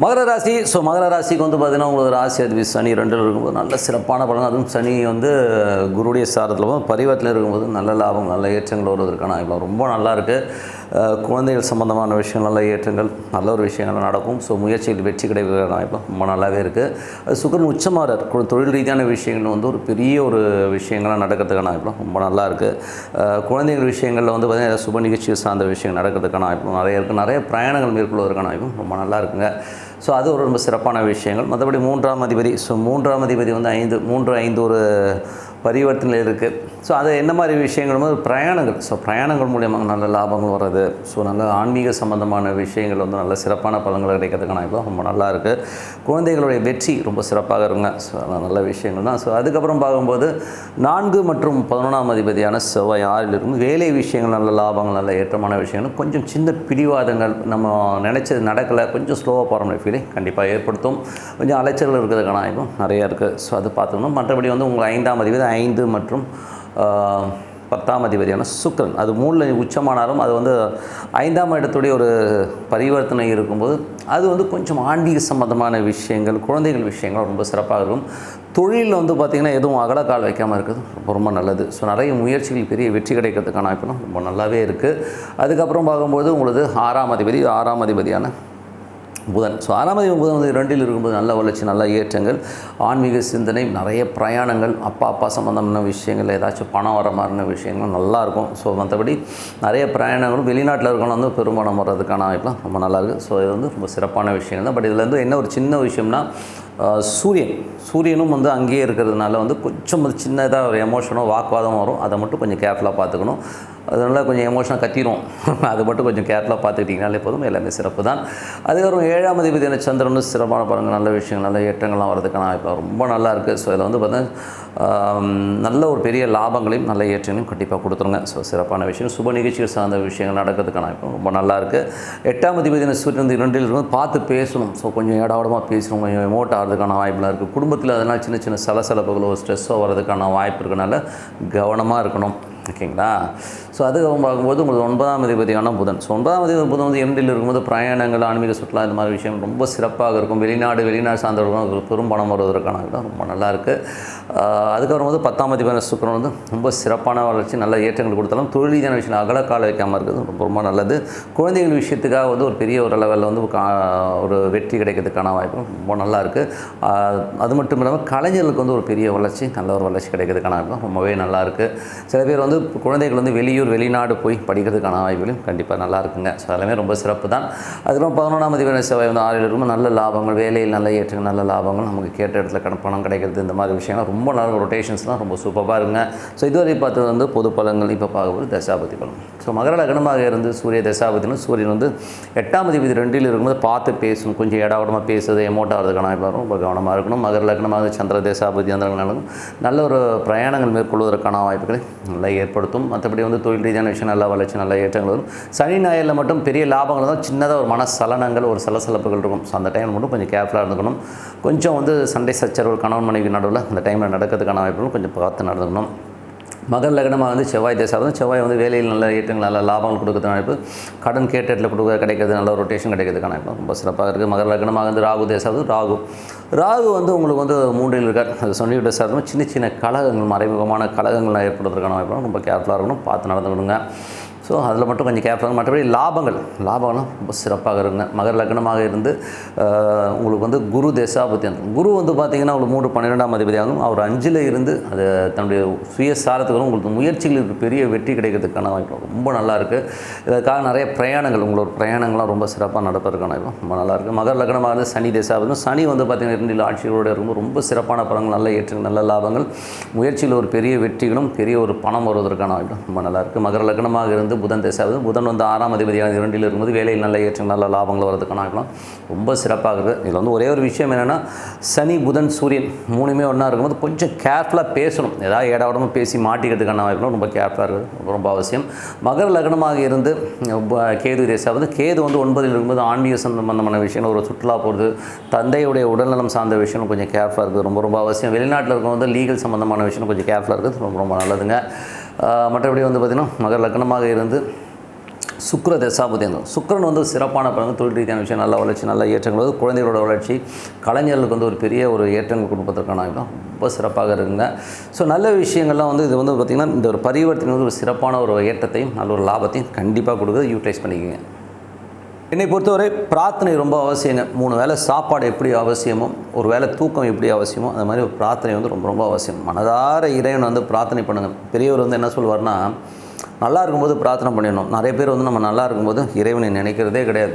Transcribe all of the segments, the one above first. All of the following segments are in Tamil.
மகர ராசி ஸோ மகர ராசிக்கு வந்து பார்த்தீங்கன்னா உங்களுக்கு ராசி அதிபதி சனி ரெண்டில் இருக்கும்போது நல்ல சிறப்பான பலன். அதுவும் சனி வந்து குருடைய சாரத்தில் போது பரிவத்தில் இருக்கும்போது நல்ல லாபம் நல்ல ஏற்றங்கள் வருவதற்கான இப்போ ரொம்ப நல்லா இருக்குது குழந்தைகள் சம்பந்தமான விஷயம் நல்ல ஏற்றங்கள் நல்ல ஒரு விஷயங்கள் நடக்கும். ஸோ முயற்சியில் வெற்றி கிடைக்கிறதுக்கான வாய்ப்பு ரொம்ப நல்லாவே இருக்குது அது சுக்கரன் உச்சமாறார். தொழில் ரீதியான விஷயங்கள் வந்து ஒரு பெரிய ஒரு விஷயங்கள்லாம் நடக்கிறதுக்கான வாய்ப்பு ரொம்ப நல்லா இருக்குது குழந்தைகள் விஷயங்களில் வந்து பார்த்திங்கன்னா சுப நிகழ்ச்சி சார்ந்த விஷயங்கள் நடக்கிறதுக்கான வாய்ப்பு நிறைய இருக்குது நிறைய பிரயாணங்கள் மேற்கொள்வதற்கான வாய்ப்பும் ரொம்ப நல்லா இருக்குங்க. ஸோ அது ஒரு ரொம்ப சிறப்பான விஷயங்கள். மற்றபடி மூன்றாம் அதிபதி ஸோ மூன்றாம் அதிபதி வந்து ஐந்து மூன்று ஐந்து ஒரு பரிவர்த்தனை இருக்குது ஸோ அது என்ன மாதிரி விஷயங்கள்? பிரயாணங்கள். ஸோ பிரயாணங்கள் மூலியமாக நல்ல லாபங்கள் வர்றது. ஸோ நல்ல ஆன்மீக சம்மந்தமான விஷயங்கள் வந்து நல்ல சிறப்பான பலன்கள் கிடைக்கிறதுக்கான இப்போ ரொம்ப நல்லா இருக்குது குழந்தைகளுடைய வெற்றி ரொம்ப சிறப்பாக இருங்க ஸோ நல்ல விஷயங்கள் தான். ஸோ அதுக்கப்புறம் பார்க்கும்போது நான்கு மற்றும் பதினொன்றாம் அதிபதியான செவ்வாய் ஆறில் இருக்கும் வேலை விஷயங்கள் நல்ல லாபங்கள் நல்ல ஏற்றமான விஷயங்கள் கொஞ்சம் சின்ன பிடிவாதங்கள் நம்ம நினச்சது நடக்கலை. கொஞ்சம் ஸ்லோவாக போகிற மாதிரி ஃபீலிங் கண்டிப்பாக ஏற்படுத்தும். கொஞ்சம் அலைச்சல்கள் இருக்கிறதுக்கான வாய்ப்பும் நிறையா இருக்குது ஸோ அது பார்த்துக்கணும். மற்றபடி வந்து உங்கள் ஐந்தாம் அதிபதி ஐந்து மற்றும் பத்தாம் அதிபதியான சுக்கரன். அது மூணில் உச்சமானாலும் அது வந்து ஐந்தாம் இடத்துடைய ஒரு பரிவர்த்தனை இருக்கும்போது அது வந்து கொஞ்சம் ஆன்மீக சம்பந்தமான விஷயங்கள் குழந்தைகள் விஷயங்கள் ரொம்ப சிறப்பாக இருக்கும். தொழிலில் வந்து பார்த்திங்கன்னா எதுவும் அகலக்கால் வைக்காமல் இருக்குது ரொம்ப ரொம்ப நல்லது. ஸோ நிறைய முயற்சிகள் பெரிய வெற்றி கிடைக்கிறதுக்கான வாய்ப்புலாம் ரொம்ப நல்லாவே இருக்குது அதுக்கப்புறம் பார்க்கும்போது உங்களுக்கு ஆறாம் அதிபதி ஆறாம் அதிபதியான புதன். ஸோ ஆறாம் அதிபதி புதன் வந்து ரெண்டில் இருக்கும்போது நல்ல வளர்ச்சி நல்ல ஏற்றங்கள் ஆன்மீக சிந்தனை நிறைய பிரயாணங்கள் அப்பா அப்பா சம்மந்தமான விஷயங்கள் ஏதாச்சும் பணம் வர மாதிரின விஷயங்கள் நல்லாயிருக்கும் ஸோ மற்றபடி நிறைய பிரயாணங்களும் வெளிநாட்டில் இருக்கணும் வந்து பெருமானம் வர்றதுக்கான வாய்ப்புலாம் ரொம்ப நல்லாயிருக்கு ஸோ இது வந்து ரொம்ப சிறப்பான விஷயங்கள் தான். பட் இதில் வந்து என்ன ஒரு சின்ன விஷயம்னா சூரியன். சூரியனும் வந்து அங்கேயே இருக்கிறதுனால வந்து கொஞ்சம் சின்ன சின்னதாக ஒரு எமோஷனோ வாக்குவாதம் வரும். அதை மட்டும் கொஞ்சம் கேர்ஃபுல்லாக பார்த்துக்கணும். அதனால் கொஞ்சம் எமோஷனாக கத்திரும். அது மட்டும் கொஞ்சம் கேர்ஃபுல்லாக பார்த்துக்கிட்டிங்கனாலே போதும். எல்லாமே சிறப்பு தான். அதுக்கப்புறம் ஏழாம் அதிபதியான சந்திரனும் சிறப்பான பாருங்கள் நல்ல விஷயங்கள் நல்ல ஏற்றங்கள்லாம் வரதுக்கான இப்போ ரொம்ப நல்லா இருக்குது ஸோ இதில் வந்து பார்த்தீங்கன்னா நல்ல ஒரு பெரிய லாபங்களையும் நல்ல ஏற்றங்களையும் கண்டிப்பாக கொடுத்துருங்க. ஸோ சிறப்பான விஷயம். சுப நிகழ்ச்சிகள் சார்ந்த விஷயங்கள் நடக்கிறதுக்கான இப்போ ரொம்ப நல்லா இருக்குது எட்டாம் அதிபதியான சூரியன் வந்து இரண்டில் பார்த்து பேசணும். ஸோ கொஞ்சம் ஏடாவடமாக பேசணும். கொஞ்சம் எமோட் ஆகிறதுக்கான வாய்ப்புலாம் இருக்குது குடும்பத்தில் அதனால் சின்ன சின்ன சலசலப்புகளோ ஸ்ட்ரெஸ்ஸோ வரதுக்கான வாய்ப்பு இருக்கனால கவனமாக இருக்கணும். ஓகேங்களா? ஸோ அது பார்க்கும்போது உங்களுக்கு ஒன்பதாம் அதிபதியான புதன். ஸோ ஒன்பதாம் அதிபதி புதன் வந்து இரண்டில் இருக்கும்போது பிரயாணங்கள் ஆன்மீக சுற்றுலா இந்த மாதிரி விஷயம் ரொம்ப சிறப்பாக இருக்கும். வெளிநாடு வெளிநாடு சார்ந்தவர்களும் ஒரு பெரும் பணம் வருவதற்கான இடம் ரொம்ப நல்லா இருக்குது அதுக்கப்புறம் வந்து பத்தாம் அதிபதியான சுக்கரன் வந்து ரொம்ப சிறப்பான வளர்ச்சி நல்ல ஏற்றங்கள் கொடுத்தாலும் தொழில் ரீதியான விஷயம் அகல கால வைக்காமல் இருக்கிறது ரொம்ப ரொம்ப நல்லது. குழந்தைகள் விஷயத்துக்காக வந்து ஒரு பெரிய ஒரு லெவலில் வந்து கா- ஒரு வெற்றி கிடைக்கிறதுக்கான வாய்ப்பு ரொம்ப நல்லா இருக்குது அது மட்டும் இல்லாமல் கலைஞர்களுக்கு வந்து ஒரு பெரிய வளர்ச்சி நல்ல ஒரு வளர்ச்சி கிடைக்கிறதுக்கான வாய்ப்பு ரொம்பவே நல்லாயிருக்கு சில பேர் வந்து குழந்தைகள் வந்து வெளியூர் வெளிநாடு போய் படிக்கிறதுக்கான வாய்ப்புகளும் கண்டிப்பாக நல்லா இருக்குங்க. ஸோ எல்லாமே ரொம்ப சிறப்பு தான். அதுக்கப்புறம் பதினொன்றாம் அதிபதி செவ்வாய் வந்து ஆறில் இருக்கும் நல்ல லாபங்கள் வேலையில் நல்ல ஏற்றங்கள் நல்ல லாபங்கள் நமக்கு கேட்ட இடத்துல கடன் பணம் கிடைக்கிறது இந்த மாதிரி விஷயங்கள் ரொம்ப நல்ல ரொட்டேஷன்ஸ்லாம் ரொம்ப சூப்பராக இருங்க ஸோ இதுவரை பார்த்தது வந்து பொது பலங்கள் இப்போ பார்க்கும்போது தசாபதி பலம் ஸோ மகர லக்னமாக இருந்து சூரிய தசாபதினும் சூரியன் வந்து எட்டாம் அதிபதி ரெண்டில் இருக்கும்போது பார்த்து பேசணும் கொஞ்சம் இடவிடமாக பேசுறது எமோட் ஆகிறதுக்கான வாய்ப்பு ரொம்ப கவனமாக இருக்கணும். மகர லக்னமாக சந்திர தேசாபதி அந்த நல்ல ஒரு பிரயாணங்கள் மேற்கொள்வதற்கான வாய்ப்புகளை நல்லா ஏற்படுத்தும். மற்றபடி வந்து தொழில் ரீதியான விஷயம் நல்லா வளர்ச்சி நல்ல ஏற்றங்கள் வரும். சனி ஞாயிறில் மட்டும் பெரிய லாபங்கள் தான் சின்னதாக ஒரு மன சலனங்கள் ஒரு சலசலப்புகள் இருக்கும். ஸோ அந்த டைம் மட்டும் கொஞ்சம் கேர்ஃபுல்லாக இருந்துக்கணும். கொஞ்சம் வந்து சண்டை சச்சரவு கணவன் மனைவி நடுவில் அந்த டைமில் நடக்கிறதுக்கான வாய்ப்புகளும் கொஞ்சம் பார்த்து நடந்துக்கணும். மகர் லக்னமாக வந்து செவ்வாய் தேசம் செவ்வாய் வந்து வேலையில் நல்ல ஏற்றங்கள் நல்ல லாபங்கள் கொடுக்கறதுக்கான வாய்ப்பு கடன் கேட்ட இடத்துல கொடுக்க கிடைக்கிறது நல்ல ரொட்டேஷன் கிடைக்கிறதுக்கான வாய்ப்பு ரொம்ப சிறப்பாக இருக்குது மகர லக்னமாக வந்து ராகு தேசம் ராகு. ராகு வந்து உங்களுக்கு வந்து மூன்றில் இருக்கார். அது சொல்லிவிட்டு சார் சின்ன சின்ன கழகங்கள் மறைமுகமான கழகங்கள்லாம் ஏற்படுறதுக்கான வாய்ப்பு ரொம்ப கேர்ஃபுல்லாக இருக்கணும். பார்த்து நடந்துக்கணுங்க. ஸோ அதில் மட்டும் கொஞ்சம் கேர்ஃபுல்லாக மற்றபடி லாபங்கள். லாபங்களும் ரொம்ப சிறப்பாக இருங்க மகர லக்னமாக இருந்து உங்களுக்கு வந்து குரு தேசாபதி குரு வந்து பார்த்தீங்கன்னா உங்களுக்கு மூன்று பன்னிரெண்டாம் அதிபதியாகும் அவர் அஞ்சில் இருந்து அது தன்னுடைய சுயசாரத்துக்கு உங்களுக்கு முயற்சிகளுக்கு பெரிய வெற்றி கிடைக்கிறதுக்கான வாய்ப்பு ரொம்ப நல்லா இருக்குது இதற்காக நிறைய பிரயாணங்கள் உங்களோட பிரயாணங்கள்லாம் ரொம்ப சிறப்பாக நடப்பதற்கான வாய்ப்பு. ரொம்ப நல்லா இருக்குது மகர லக்னமாக இருந்து சனி தேசாபதி சனி வந்து பார்த்தீங்கன்னா இரண்டில் ஆட்சிகளோடு இருக்கும்போது ரொம்ப சிறப்பான படங்கள் நல்ல ஏற்றங்கள் நல்ல லாபங்கள். முயற்சியில் ஒரு பெரிய வெற்றிகளும் பெரிய ஒரு பணம் வருவதற்கான வாய்ப்பு. ரொம்ப நல்லா இருக்குது மகர லக்னமாக இருந்து வந்து புதன் திசை ஆகுது. புதன் வந்து ஆறாம் அதிபதியாக இரண்டில் இருக்கும்போது வேலையில் நல்ல ஏற்றம் நல்ல லாபங்கள் வரதுக்கான ஆகலாம் ரொம்ப சிறப்பாக இருக்குது இதில் வந்து ஒரே ஒரு விஷயம் என்னென்னா சனி புதன் சூரியன் மூணுமே ஒன்றா இருக்கும்போது கொஞ்சம் கேர்ஃபுல்லாக பேசணும். ஏதாவது ஏடாவிடமும் பேசி மாட்டிக்கிறதுக்கான வாய்ப்புலாம் ரொம்ப கேர்ஃபுல்லாக இருக்குது. ரொம்ப அவசியம். மகர லக்னமாக இருந்து கேது திசை வந்து கேது வந்து ஒன்பதில் இருக்கும்போது ஆன்மீக சம்பந்தமான விஷயங்கள் ஒரு சுற்றுலா போகிறது தந்தையுடைய உடல்நலம் சார்ந்த விஷயம் கொஞ்சம் கேர்ஃபுல்லாக இருக்குது. ரொம்ப ரொம்ப அவசியம். வெளிநாட்டில் இருக்கவங்க வந்து லீகல் சம்மந்தமான விஷயம் கொஞ்சம் கேர்ஃபுல்லாக இருக்குது. ரொம்ப ரொம்ப நல்லதுங்க. மற்றபடி வந்து பார்த்திங்கன்னா மகர லக்னமாக இருந்து சுக்கர தசாபதி சுக்கரன் வந்து சிறப்பான பலன் தொழில் ரீதியான விஷயம் நல்ல வளர்ச்சி நல்ல ஏற்றங்கள் வந்து குழந்தைகளோட வளர்ச்சி கலைஞர்களுக்கு வந்து ஒரு பெரிய ஒரு ஏற்றங்கள் கொடுப்பதற்கான இடம் ரொம்ப சிறப்பாக இருக்குங்க. ஸோ நல்ல விஷயங்கள்லாம் வந்து இது வந்து பார்த்திங்கன்னா இந்த ஒரு பரிவர்த்தனை வந்து ஒரு சிறப்பான ஒரு ஏற்றத்தையும் நல்ல ஒரு லாபத்தையும் கண்டிப்பாக கொடுக்குறது யூட்டிலைஸ் பண்ணிக்கோங்க. என்னை பொறுத்தவரை பிரார்த்தனை ரொம்ப அவசியங்க. மூணு வேளை சாப்பாடு எப்படி அவசியமோ ஒரு வேளை தூக்கம் எப்படி அவசியமோ அந்த மாதிரி ஒரு பிரார்த்தனை வந்து ரொம்ப ரொம்ப அவசியம். மனதார இறைவன் வந்து பிரார்த்தனை பண்ணுங்கள் பெரியவர் வந்து என்ன சொல்வார்னா நல்லா இருக்கும்போது பிரார்த்தனை பண்ணிடணும். நிறைய பேர் வந்து நம்ம நல்லா இருக்கும்போது இறைவனை நினைக்கிறதே கிடையாது.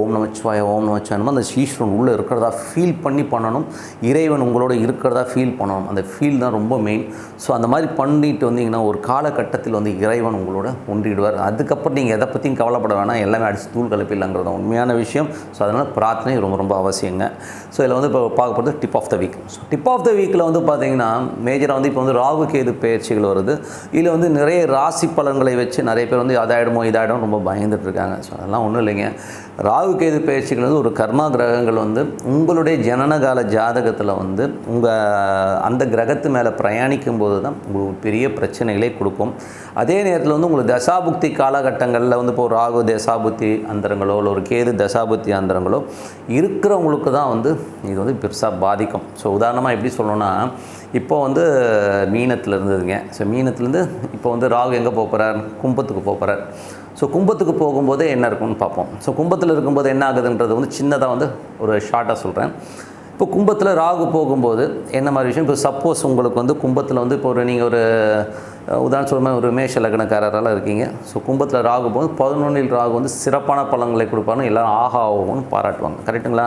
ஓம் நமச்சிவாய ஓம் நமச்சிவாயமா அந்த ஈஸ்வரன் உள்ளே இருக்கிறதா ஃபீல் பண்ணி பண்ணணும் இறைவன் உங்களோட இருக்கிறதா ஃபீல் பண்ணணும். அந்த ஃபீல் தான் ரொம்ப மெயின் ஸோ அந்த மாதிரி பண்ணிட்டு வந்தீங்கன்னா ஒரு காலகட்டத்தில் வந்து இறைவன் உங்களோட ஒன்றிடுவார். அதுக்கப்புறம் நீங்கள் எதை பற்றியும் கவலைப்பட வேணாம். எல்லாமே அடிச்சு தூள் கலப்பில்லைங்கிறது தான் உண்மையான விஷயம். ஸோ அதனால் பிரார்த்தனை ரொம்ப ரொம்ப அவசியங்க. ஸோ இதில் வந்து இப்போ பார்க்க போகிறது tip of the week so tip of the வீக்கில் வந்து பார்த்தீங்கன்னா மேஜராக வந்து இப்போ வந்து ராகு கேது பயிற்சிகள் வருது. இதில் வந்து நிறைய ராசி பலன்களை வச்சு நிறைய பேர் வந்து அதாயிடுமோ இதாயிடும் ரொம்ப பயந்துட்டு இருக்காங்க. ஸோ அதெல்லாம் ஒன்றும் இல்லைங்க. ராகு கேது பேச்சுங்கிறது ஒரு கர்மா கிரகங்கள் வந்து உங்களுடைய ஜனனகால ஜாதகத்தில் வந்து உங்கள் அந்த கிரகத்து மேலே பிரயாணிக்கும் போது தான் உங்களுக்கு பெரிய பிரச்சனைகளை கொடுக்கும். அதே நேரத்தில் வந்து உங்களுக்கு தசாபுக்தி காலகட்டங்களில் வந்து இப்போ ராகு தசாபுத்தி அந்தரங்களோ இல்லை ஒரு கேது தசாபுத்தி அந்தரங்களோ இருக்கிறவங்களுக்கு தான் வந்து இது வந்து பெருசாக பாதிக்கும். ஸோ உதாரணமாக எப்படி சொல்லணும்னா இப்போ வந்து மீனத்தில் இருந்ததுங்க. ஸோ மீனத்துலேருந்து இப்போ வந்து ராகு எங்கே போக போகிறார் கும்பத்துக்கு போக போகிறார் ஸோ கும்பத்துக்கு போகும்போதே என்ன இருக்கும்னு பார்ப்போம். ஸோ கும்பத்தில் இருக்கும்போது என்ன ஆகுதுன்றது வந்து சின்னதாக வந்து ஒரு ஷார்ட்டாக சொல்கிறேன் இப்போ கும்பத்தில் ராகு போகும்போது என்ன மாதிரி விஷயம்? இப்போ சப்போஸ் உங்களுக்கு வந்து கும்பத்தில் வந்து இப்போ ஒரு நீங்கள் ஒரு உதாரணம் சொல்லுமா ஒரு மேஷ லக்னக்காரரெல்லாம் இருக்கீங்க. ஸோ கும்பத்தில் ராகு போது பதினொன்றில் ராகு வந்து சிறப்பான பலன்களை கொடுப்பாருன்னு எல்லோரும் ஆஹா ஆகும்னு பாராட்டுவாங்க. கரெக்டுங்களா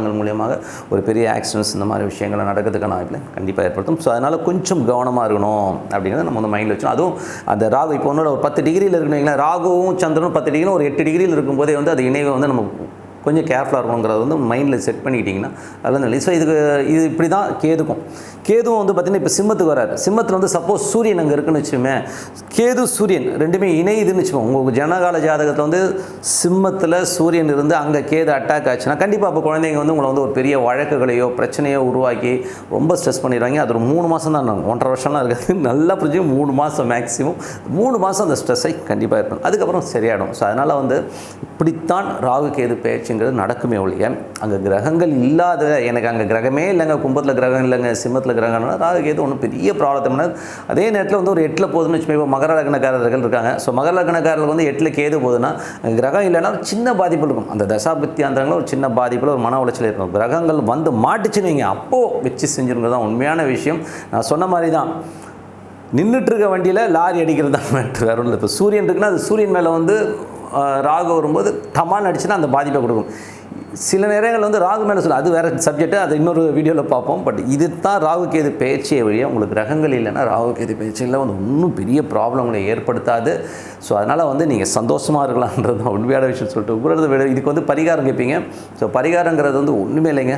வாகனங்கள் மூலியமாக ஒரு பெரிய ஆக்சிடென்ட்ஸ் இந்த மாதிரி விஷயங்கள் நடக்கிறதுக்கான வாய்ப்பில் கண்டிப்பாக ஏற்படுத்தும். ஸோ அதனால் கொஞ்சம் கவனமாக இருக்கணும் அப்படிங்கிறத நம்ம வந்து மைண்டில் வச்சோம் அதுவும் அந்த ராகு இப்போ ஒன்றோட ஒரு பத்து டிகிரியில் இருக்கணும் ராகுவும் சந்திரனும் பத்து டிகிரியும் ஒரு எட்டு டிகிரியில் இருக்கும்போதே வந்து அது இணைவை வந்து நம்ம கொஞ்சம் கேர்ஃபுல்லாக இருக்கணுங்கிறத வந்து மைண்டில் செட் பண்ணிக்கிட்டிங்கன்னா அதெல்லாம் நல்லது. ஸோ இதுக்கு இது இப்படி தான் கேதுக்கும். கேதுவும் வந்து பார்த்திங்கன்னா இப்போ சிம்மத்துக்கு வராது சிம்மத்தில் வந்து சப்போஸ் சூரியன் அங்கே இருக்குன்னு வச்சுமே கேது சூரியன் ரெண்டுமே இணையுதுன்னு வச்சுக்கோங்க. உங்கள் ஜனகால ஜாதகத்தில் வந்து சிம்மத்தில் சூரியன் இருந்து அங்கே கேது அட்டாக் ஆச்சுன்னா கண்டிப்பாக அப்போ குழந்தைங்க வந்து உங்களை வந்து ஒரு பெரிய வழக்குகளையோ பிரச்சனையோ உருவாக்கி ரொம்ப ஸ்ட்ரெஸ் பண்ணிடுவாங்க. அது ஒரு மூணு மாதம் தான் நாங்கள் ஒன்றரை வருஷம்லாம் இருக்காது. நல்லா புரிஞ்சு மூணு மாதம் மேக்ஸிமம் மூணு மாதம் அந்த ஸ்ட்ரெஸ்ஸை கண்டிப்பாக இருக்கணும் அதுக்கப்புறம் சரியாயிடும். ஸோ அதனால் வந்து இப்படித்தான் ராகு கேது பேச்சு பேச்சுங்கிறது நடக்குமே ஒழிய அங்கே கிரகங்கள் இல்லாத எனக்கு அங்கே கிரகமே இல்லைங்க கும்பத்தில் கிரகம் இல்லைங்க சிம்மத்தில் கிரகம்னா ராகு கேது ஒன்றும் பெரிய ப்ராப்ளத்தை பண்ணாது அதே நேரத்தில் வந்து ஒரு எட்டில் போதுன்னு வச்சுக்கோங்க இப்போ மகர லக்னக்காரர்கள் இருக்காங்க. ஸோ மகர லக்னக்காரர்கள் வந்து எட்டில் கேது போதுன்னா கிரகம் இல்லைன்னா ஒரு சின்ன பாதிப்பு இருக்கும். அந்த தசாபத்தி ஒரு சின்ன பாதிப்பில் ஒரு மன உளைச்சல் இருக்கும் கிரகங்கள் வந்து மாட்டுச்சுன்னு வைங்க அப்போது வச்சு செஞ்சுருங்கிறது தான் உண்மையான விஷயம். நான் சொன்ன மாதிரி தான் நின்றுட்டு இருக்க வண்டியில் லாரி அடிக்கிறது தான் மேட்ரு ஒன்றும் இல்லை இப்போ சூரியன் இருக்குன்னா அது சூரியன் மேலே வந்து ராகு வரும்போது டமான்னு அடிச்சுன்னா அந்த பாதிப்பை கொடுக்கும். சில நேரங்கள் வந்து ராகு மேலே சொல்ல அது வேறு சப்ஜெக்ட்டு அது இன்னொரு வீடியோவில் பார்ப்போம். பட் இது தான் ராகு கேது பேச்சே வழியாக உங்களுக்கு கிரகங்கள் இல்லைன்னா ராகு கேது பேச்சில் வந்து இன்னும் பெரிய ப்ராப்ளங்களை ஏற்படுத்தாது. ஸோ அதனால் வந்து நீங்கள் சந்தோஷமாக இருக்கலான்றது உண்மையான விஷயம் சொல்லிட்டு உங்களது விட இதுக்கு வந்து பரிகாரம் கேட்பீங்க ஸோ பரிகாரங்கிறது வந்து ஒன்றுமே இல்லைங்க.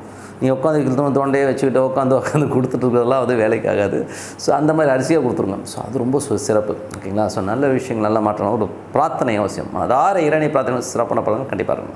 நீ உட்காந்து தொண்டையை வச்சுக்கிட்டு உட்காந்து உட்காந்து கொடுத்துட்டு இருக்கிறதெல்லாம் வந்து வேலைக்கு ஆகாது ஸோ அந்த மாதிரி அரிசியாக கொடுத்துருங்க. ஸோ அது ரொம்ப சு- சிறப்பு. ஓகேங்களா ஸோ நல்ல விஷயங்கள் நல்லா மாற்றணும் ஒரு பிரார்த்தனை அவசியம். அதார இரணி பிரார்த்தனை சிறப்பான பலன் கண்டிப்பாக இருக்கும்